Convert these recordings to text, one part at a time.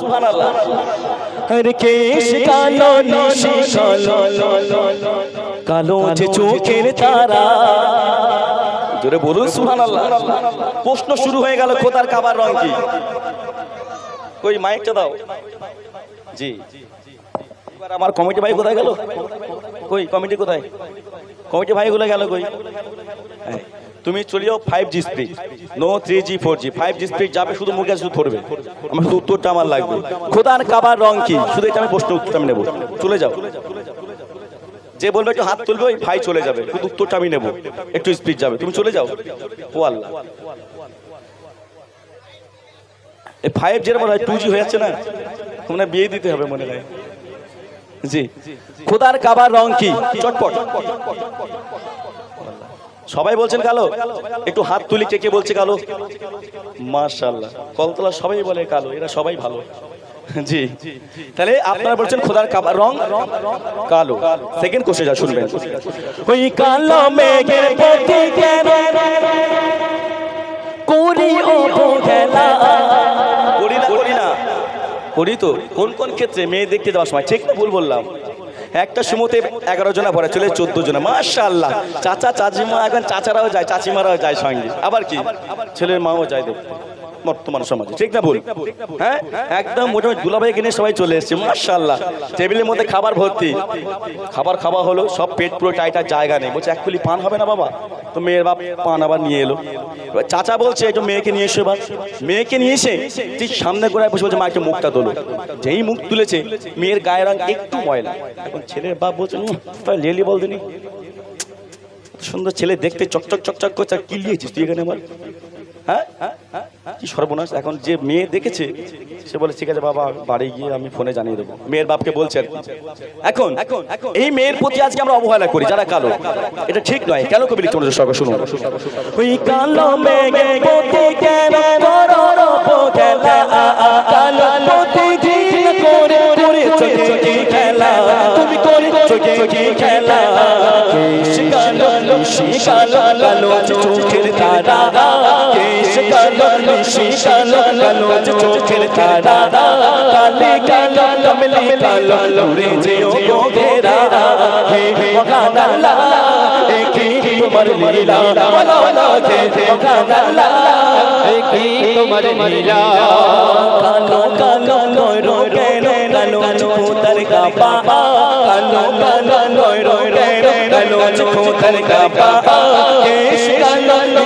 সুবহানাল্লাহ। আরে কেশ কালো নিশি কালো যে চোখের তারা। জোরে বলুন সুবহানাল্লাহ। প্রশ্ন শুরু হয়ে গেল খোদার কাবার রং কি? কই মাইকটা দাও। জি। এবার আমার কমিটি ভাই কোথায় গেল? কই কমিটি কোথায়? কমিটি ভাই ভাইগুলো গেল কই? তুমি চলিও five G speed no three G four G five G speed যাবে শুধু মুখে শুধু ধরবে। আমার শুধু উত্তরটা আমার লাগবে। খোদার কাবার রং কি? শুধু এটা আমি প্রশ্ন উত্তর আমি নেব। চলে যাও। যে বলবে একটু হাত তুলবে, ওই ভাই চলে যাবে। শুধু উত্তরটা আমি নেব। একটু স্পিড যাবে। তুমি চলে যাও। ও এই ফাইভ জির মনে হয় টু জি হয়ে যাচ্ছে না? হয় বিয়ে দিতে হবে মনে হয়। জি। খোদার কাবার রং কি? চটপট। সবাই বলছেন কালো? একটু হাত তুলি কে কে বলছে কালো? মাশাল্লাহ কলতলা সবাই বলে কালো, এরা সবাই ভালো। জি। তাহলে আপনারা বলছেন খোদার রং? কালো। সেকেন্ড কোশ্চেন যা শুনবেন। ওই কালো মেঘের প্রতি করি অবহেলা? করি না করি না। করি তো। কোন কোন ক্ষেত্রে? মেয়ে দেখতে যাওয়ার সময়। ঠিক ভুল বললাম। একটা সময়তে এগারো জনা ভরে চলে চোদ্দ জনা। মাশাল্লাহ চাচা, চাচিমা, এখন চাচারাও যায়, চাচিমারাও যায় সঙ্গে। আবার কি? ছেলের মাও যায় দেখতে। বর্তমান সমাজে। ঠিক না ভুল? হ্যাঁ? একদম মোটামুটি দুলাভাই কিনে সবাই চলে এসছে মাশাল্লাহ টেবিলের মধ্যে খাবার ভর্তি। খাবার খাওয়া হলো সব পেট পুরো টাইটার জায়গা নেই। বলছে এক পান হবে না বাবা? তো মেয়ের বাপ পান আবার নিয়ে এলো। চাচা বলছে একটু মেয়েকে নিয়ে এসো এবার। মেয়েকে নিয়ে এসে ঠিক সামনে করে বসে বলছে মা একটু মুখটা তোলো। যেই মুখ তুলেছে মেয়ের গায়ের রং একটু ময়লা। এখন ছেলের বাপ বলছে "উম, তা লেলি বল দিনি। সুন্দর ছেলে দেখতে চকচক চকচক করছে কি লিয়েছিস তুই এখানে আমার হ্যাঁ? কি সর্বনাশ? এখন যে মেয়ে দেখেছে সে বলে ঠিক আছে বাবা বাড়ি গিয়ে আমি ফোনে জানিয়ে দেবো। মেয়ের বাপকে বলছে এখন এখন এই মেয়ের প্রতি আজকে আমরা অবহেলা করি যারা কালো। এটা ঠিক নয়। কেন কবি লিখতে মনোযোগ সহকারে শুনুন। ওই কালো মেঘের প্রতি কেন করো অবহেলা কালো প্রতিদিন করে করে চোখে কি খেলা। তুমি করে চোখে কি খেলা। কেশ কালো নিশি কালো কালো চোখের তারা। কেশ কালো কালো চোখের তারা। কালে কালো কমলে কালো লুরে যেও গোগেরা হে মগান আল্লাহ একি তোমার লীলা। বলো না যে মগান আল্লাহ একি তোমার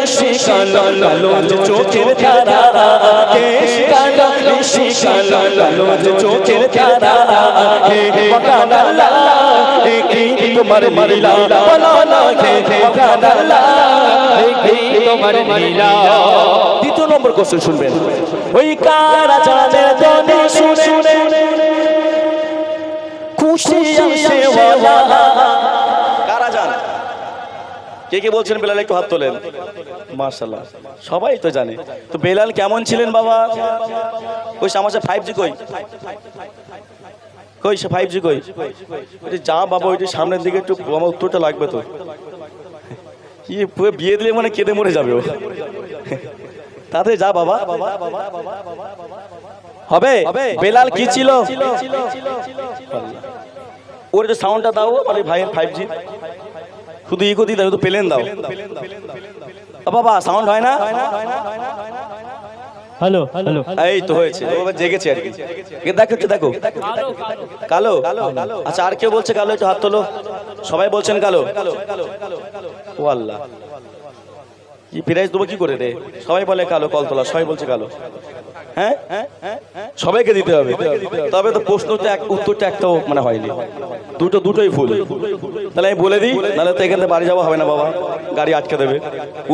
কালো চোখের তারা কালো কালো চোখের তারা তোমার মগান তোমার লীলা দ্বিতীয় নম্বর কোশ্চেন শুনবেন ওই কারা জানে জনে শুনে খুশি আসে কে কে বলছেন বেলাল, একটু হাত তোলেন। মার্শাল্লাহ সবাই তো জানে। তো বেলাল কেমন ছিলেন বাবা? ওই আমার ফাইভ জি কই? কই, সে ফাইভ জি কই? যা বাবা ওইটা সামনের দিকে একটু আমার উত্তরটা লাগবে তো। কি বিয়ে দিলে মানে কেঁদে মরে যাবে ও। তাতে যা বাবা। হবে? বেলাল কি ছিল? ওর যে সাউন্ডটা দাও মানে ভাইয়ের ফাইভ জি শুধু ইকো দাও শুধু পেলেন দাও। বাবা সাউন্ড হয় না? Hello hello. এই তো হয়েছে এবার জেগেছে আর কি। দেখো একটু দেখো। কালো? আচ্ছা আর কেউ বলছে কালো একটু হাত তোলো। সবাই বলছেন কালো? ও আল্লাহ। কি প্রাইজ দেবো কি করে রে? সবাই বলে কালো কলতলা সবাই বলছে কালো। হ্যাঁ? সবাইকে দিতে হবে। তবে তো প্রশ্নটা এক উত্তরটা একটাও মানে হয়নি। দুটো, দুটোই ভুল। তাহলে আমি বলে দিই, নাহলে তো এখান থেকে বাড়ি যাওয়া হবে না বাবা। গাড়ি আটকে দেবে।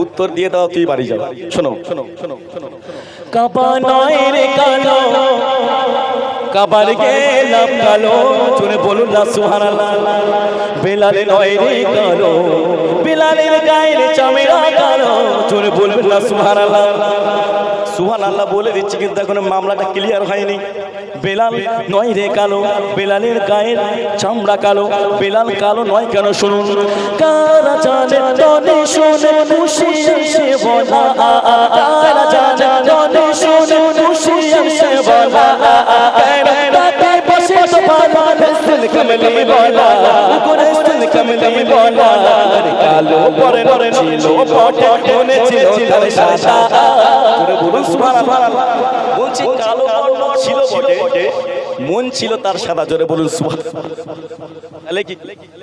উত্তর দিয়ে দাও, তুই বাড়ি যাও। শোনো। শোনো শোনো নয় রে কালো, কাবার গেলাম কালো। চলে বলুন না সুহানাল্লাহ বেলালে নয় রে কালো, বেলালের গায়ের চামেরা কালো। চলে বলুন না সুহানাল্লাহ সুহান আল্লাহ বলে দিচ্ছি কিন্তু এখন মামলাটা ক্লিয়ার হয়নি বেলাল নয় রে কালো বেলালের গায়ের চামড়া কালো বেলাল কালো নয় কেন শুনুন কারা জানে তনে শুনে খুশি সে বলা কারা জানে তনে শুনে খুশি এসে বলা বসে তো বাবা বেসল কমলি বলা উপরে কমলি বলা কালো পরে ছিল পটে মনে ছিল সাদা বলুন সুবহানাল্লাহ বলছি কালো বর্ণ ছিল বটে। মন ছিল তার সাদা জোরে বলুন সুভাষ তাহলে কি?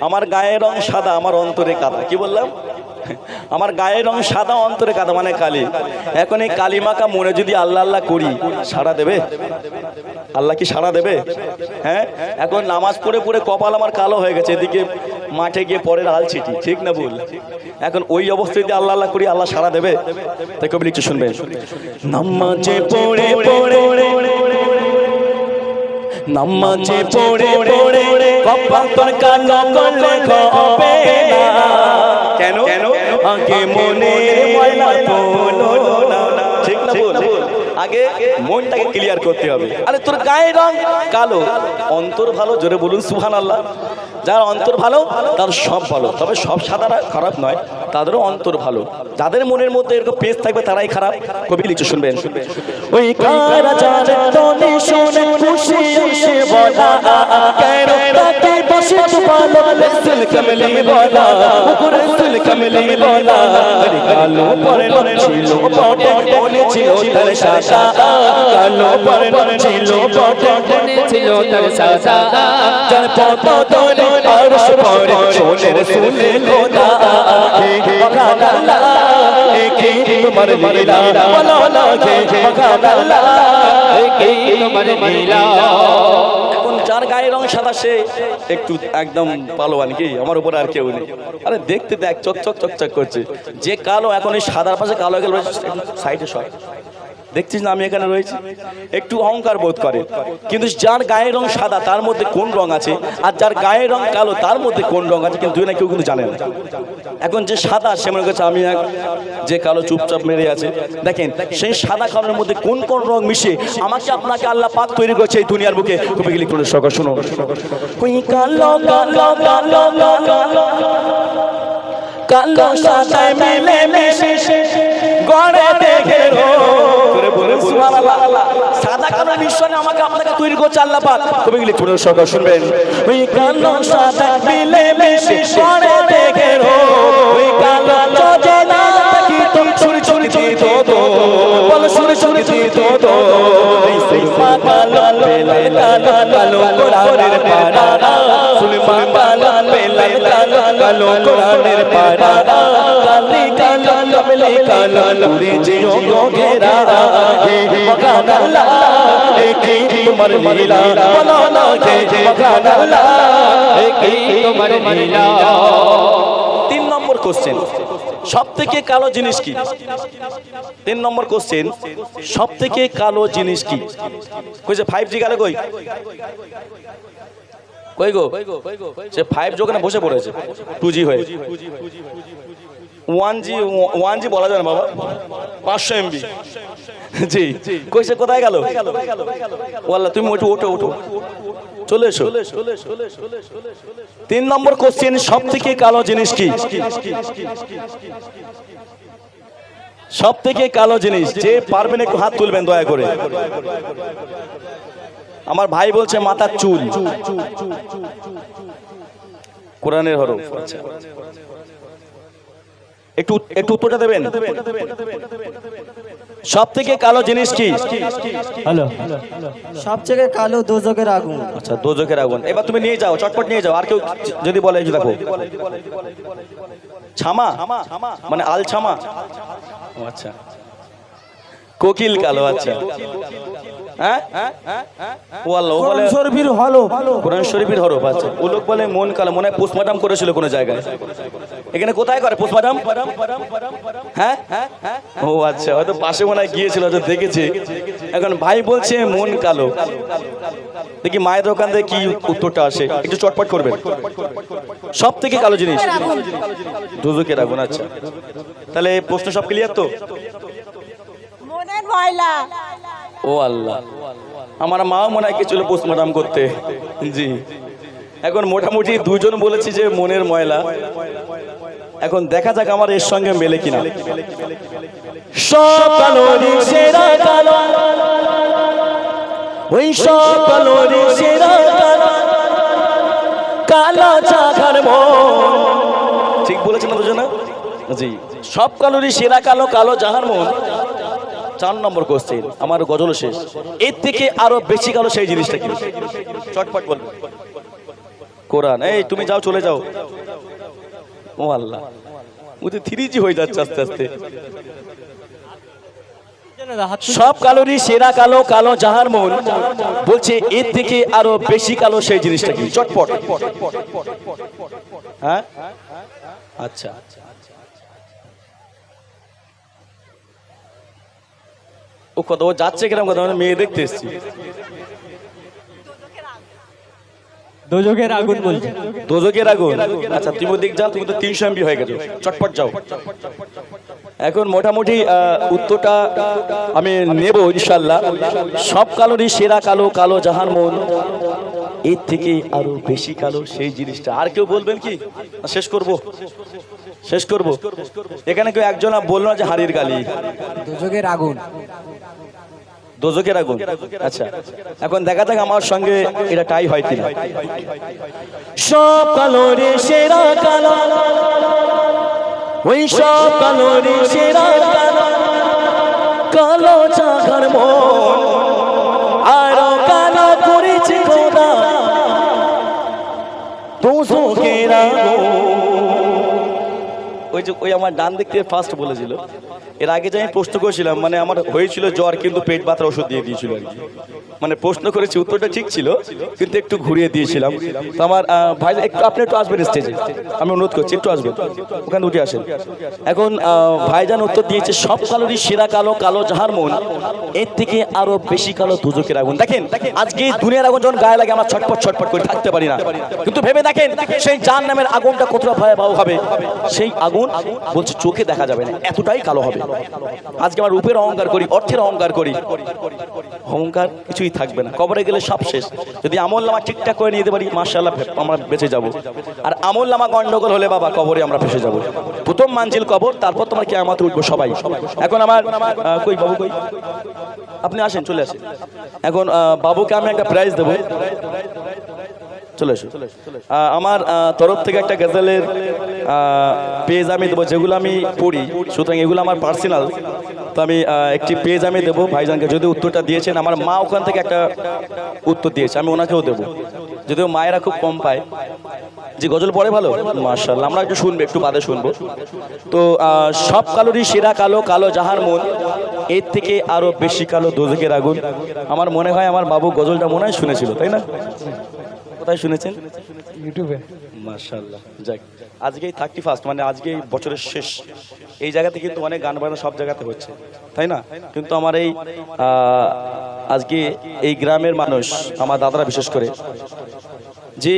আমার গায়ের রং সাদা আমার অন্তরে কাদা। কি বললাম? আমার গায়ের রং সাদা, অন্তরে কাদা মানে কালি। এখন এই কালী মাখা মনে যদি আল্লাহ আল্লাহ করি, সাড়া দেবে? আল্লাহ কি সাড়া দেবে? হ্যাঁ? এখন নামাজ পড়ে পড়ে কপাল আমার কালো হয়ে গেছে, এদিকে মাঠে গিয়ে পরের আল ছিটি, ঠিক না বল এখন ওই অবস্থায় যদি আল্লাহ আল্লাহ করি, আল্লাহ সাড়া দেবে? তাই কবি একটু শুনবেন। নামাজে পড়ে পড়ে, নামাজে পড়ে পড়ে, কপাল তোর কালো করলে হবে না কেন কেন আগে মনে ঠিক না বল আগে মনটাকে ক্লিয়ার করতে হবে আরে তোর গায়ের রং কালো অন্তর ভালো জোরে বলুন সুহান আল্লাহ যার অন্তর ভালো তার সব ভালো তবে সব সাদারা খারাপ নয় তাদেরও অন্তর ভালো যাদের মনের মধ্যে এরকম পেজ থাকবে তারাই খারাপ কবি লিখে শুনবেন ওই কারা জানে তনে শুনে খুশি খুশি বলা কেন বসে ভালো রসুল কমলি বলা রসুল কমলি বলা আরে কালো পরে ছিল পটে মনে ছিল তার সাদা কালো পরে ছিল পটে মনে ছিল তার যার গায়ের রং সাদা সে একটু একদম পালোয়ান কি? আমার উপরে আর কেউ নেই। আরে দেখতে দেখ, চকচক চকচক চক চক করছে। যে কালো এখন এই সাদার পাশে কালো গেল সাইডে সব দেখছিস না আমি এখানে রয়েছি? একটু অহংকার বোধ করে। কিন্তু যার গায়ের রং সাদা, তার মধ্যে কোন রং আছে? আর যার গায়ের রং কালো, তার মধ্যে কোন রং আছে? কিন্তু না কেউ কিন্তু জানে না। এখন যে সাদা, সে মনে করছে আমি এক যে কালো চুপচাপ মেরে আছে। দেখেন, সেই সাদা কালোর মধ্যে কোন কোন রং মিশে? আমাকে আপনাকে আল্লাহ পাক তৈরি করেছে এই দুনিয়ার বুকে। তুমি গেলে কোনো সকাল শুনো। কালো কালো কালো কালো। গড়ে দেখে রো সাদা কালো মিশ্রণে আমাকে আপনাকে তৈরি করছে আল্লাহ পাক। তুমি গেলে কোনো সকাল শুনবেন। ওই দেখে ওই কালো যদি না থাকি তো ছুরি ছুরি দিত তো। বল ছুরি ছুরি দিত তো। সুলমা কালো বেলে কালো কালো কোরআনের পারা সুলমা কালো বেলে কালো কালো কোরআনের কালো কমলে কালো নুরে জিও গো ঘেরা হে মগান আল্লাহ একি তোমার লীলা বলো না কে মগান আল্লাহ একি তোমার নীলা তিন নম্বর কোশ্চেন সব থেকে কালো জিনিস কি? তিন নম্বর কোশ্চেন সব থেকে কালো জিনিস কি? কইছে ফাইভ জি গেলে কই? কই গো? সে ফাইভ জি ওখানে বসে পড়েছে। টু জি হয়ে। ওয়ান জি ওয়ান জি বলা যায় না বাবা। পাঁচশো এমবি। জি। কইছে কোথায় গেল? ওয়াল্লাহ তুমি ওঠো ওঠো ওঠো। চলে এসো। তিন নম্বর কোশ্চেন সব থেকে কালো জিনিস কি? সব থেকে কালো জিনিস, যে পারবেন একটু হাত তুলবেন, দয়া করে। আমার ভাই বলছে মাথার চুল। কোরআনের হরফ আচ্ছা। একটু একটু উত্তরটা দেবেন? সব থেকে কালো জিনিস কি? সবচেয়ে কালো দোজকের আগুন। আচ্ছা দোজকের আগুন। এবার তুমি নিয়ে যাও চটপট নিয়ে যাও আর কেউ যদি বলে এই দেখো। ছামা? মানে আল ছামা আচ্ছা। কোকিল কালো আচ্ছা। হ্যাঁ? কোরআন শরীফের হরফ। আচ্ছা। ও লোক বলে মন কালো মনে হয় পোস্টমর্টম করেছিল কোনো জায়গায়। এখানে কোথায় করে পোস্টমর্টম হ্যাঁ? ও আচ্ছা হয়তো পাশে মনে হয় গিয়েছিল হয়তো দেখেছে। এখন ভাই বলছে মন কালো। দেখি মায়ের দোকান থেকে কি উত্তরটা আসে। একটু চটপট করবেন। সব থেকে কালো জিনিস। দুজকের আগুন আচ্ছা। তাহলে প্রশ্ন সব ক্লিয়ার তো? ও আল্লাহ। আমার মাও মনে হয় ছিল পোস্টমর্টম করতে। জি। এখন মোটামুটি দুজন বলেছি যে মনের ময়লা। এখন দেখা যাক আমার এর সঙ্গে মেলে কিনা। সব সেরা কালো ওই সব সেরা কালো কালো চাখার মন। ঠিক বলেছেন না দুজনে জি। সব কালোরই সেরা কালো কালো জাহার মন। চার নম্বর কোশ্চেন আমার গজল শেষ। এর থেকে আরও বেশি কালো সেই জিনিসটা কি? চটপট বলবে। কোরআন এই তুমি যাও চলে যাও। ও আল্লাহ বুঝতে থ্রি জি হয়ে যাচ্ছে আস্তে আস্তে। সব কালোরই সেরা কালো কালো জাহার মন। বলছে, এর থেকে আরও বেশি কালো সেই জিনিসটা কি? চটপট। হ্যাঁ? আচ্ছা। ও কত, ও যাচ্ছে কিরম কথা মানে মেয়ে দেখতে এসছি। দোজকের আগুন বলছে। দোজকের আগুন। আচ্ছা তুমি ওদিক যাও তুমি তো তিনশো এমবি হয়ে গেছো। চটপট যাও। এখন মোটামুটি উত্তরটা আমি নেব ইনশাল্লাহ সব কালোরই সেরা কালো কালো জাহান মন এর থেকে আরও বেশি কালো সেই জিনিসটা। আর কেউ বলবেন কি? শেষ করব। শেষ করব। এখানে কেউ একজন বলল না যে হাড়ির গালি? দোজকের আগুন। দোজকের আগুন। আচ্ছা এখন দেখা যাক আমার সঙ্গে এটা টাই হয় কিনা। সব কালো রে সেরা কালো। ওই সব কালো রে সেরা কালো। কালো চাকার মন। আরও কালো করেছে খোদা। দোজকের আগুন। ওই যে, ওই আমার ডান দিক থেকে ফার্স্ট বলেছিল। এর আগে যে আমি প্রশ্ন করেছিলাম মানে আমার হয়েছিল জ্বর, কিন্তু পেট ব্যথার ওষুধ দিয়ে দিয়েছিল আর কি। মানে প্রশ্ন করেছি, উত্তরটা ঠিক ছিল, কিন্তু একটু ঘুরিয়ে দিয়েছিলাম। তো আমার ভাই, একটু আপনি একটু আসবেন স্টেজে আমি অনুরোধ করছি, একটু আসবেন। ওখানে উঠে আসেন। এখন ভাইজান উত্তর দিয়েছে, সব কালোরই সেরা কালো কালো যাহার মন। এর থেকে আরও বেশি কালো দুজকের আগুন। দেখেন, আজকে দুনিয়ার আগুন যখন গায়ে লাগে, আমরা ছটপট ছটপট করে থাকতে পারি না। কিন্তু ভেবে দেখেন, সেই যার নামের আগুনটা কতটা ভয়াবহ হবে। সেই আগুন বলছে, চোখে দেখা যাবে না, এতটাই কালো হবে। আজকে আমরা রূপের অহংকার করি, অর্থের অহংকার করি। অহংকার কিছুই থাকবে না। কবরে গেলে সব শেষ। যদি আমল নামা ঠিকঠাক করে নিয়ে যেতে পারি মার্শাল্লাহ আমরা বেঁচে যাব। আর আমল নামা গন্ডগোল হলে বাবা, কবরে আমরা ফেসে যাব। প্রথম মানজিল কবর, তারপর তোমার কে আমাতে উঠবো সবাই। এখন আমার কই বাবু কই? আপনি আসেন, চলে আসেন। এখন বাবুকে আমি একটা প্রাইজ দেবো। চলে এসো আমার তরফ থেকে একটা গজলের পেজ আমি দেবো, যেগুলো আমি পড়ি। সুতরাং এগুলো আমার পার্সোনাল তো আমি একটি পেজ আমি দেবো ভাইজানকে। যদি উত্তরটা দিয়েছেন, আমার মা ওখান থেকে একটা উত্তর দিয়েছে, আমি ওনাকেও দেবো। যদিও মায়েরা খুব কম পায়। যে গজল পড়ে ভালো? মার্শাল্লাহ আমরা একটু শুনব, একটু বাদে শুনব। তো সব কালোরই সেরা কালো কালো জাহার মন, এর থেকে আরও বেশি কালো দোজকের আগুন। আমার মনে হয় আমার বাবু গজলটা মনে হয় শুনেছিল, তাই না? কোথায় শুনেছেন? ইউটিউবে। মার্শাল্লাহ যাক। আজকেই থার্টি ফার্স্ট মানে আজকেই বছরের শেষ। এই জায়গাতে কিন্তু অনেক গান বাজনা সব জায়গাতে হচ্ছে তাই না? কিন্তু আমার এই আজকে এই গ্রামের মানুষ আমার দাদারা বিশেষ করে জি?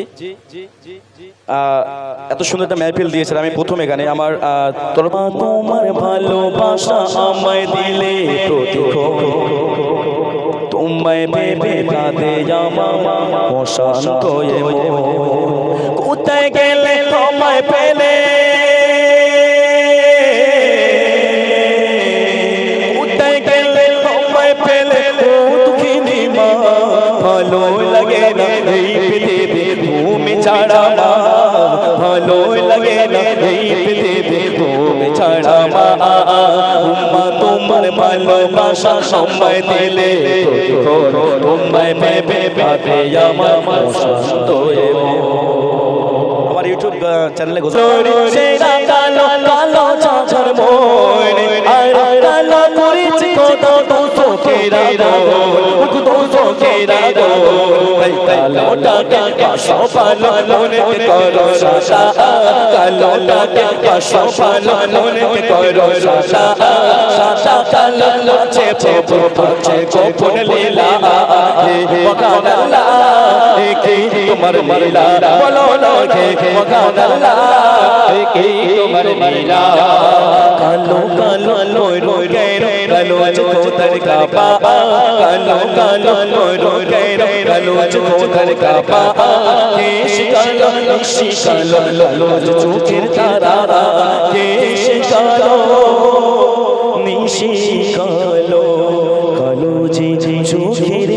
এত সুন্দর একটা মেহফিল দিয়েছে আমি প্রথম এখানে আমার তোমার ভালোবাসা আমায় দিলে তোমায় ভেবে কাঁদে জামা অশান্ত। কোথায় গেলে তোমায় পেলে? কোথায় গেলে তোমায় পেলে? দুঃখিনী মা, ভালো লাগে না এই পৃথিবী তুমি ছাড়া মা। ভালো লাগে না এই পৃথিবী তুমি ছাড়া মা। তোমার ভালোবাসা সময় দিলে। প্রতিক্ষণ তোমায় ভেবে ভাবে আমার শান্ত আমার ইউটিউব চ্যানেলে গোল কালোটাকে পাশো পালো মনে করো শাসা কালোটাকে পাশো পালো মনে করো শাসা শাসা কালো লছে প্রভু পড়ছে গোপন লীলা হে মগান আল্লাহ হে তোমার লীলা বলো না হে আল্লাহ হে তোমার লীলা কালো কালো লোয় রোয় রে কালো চোখের কাপা কালো কালো লোয় রোয় রে কালো চোখের কাপা, কেশ কালো, নিশি কালো লালো চোখের তারা, কেশ কালো, নিশি কালো কালো যে চোখের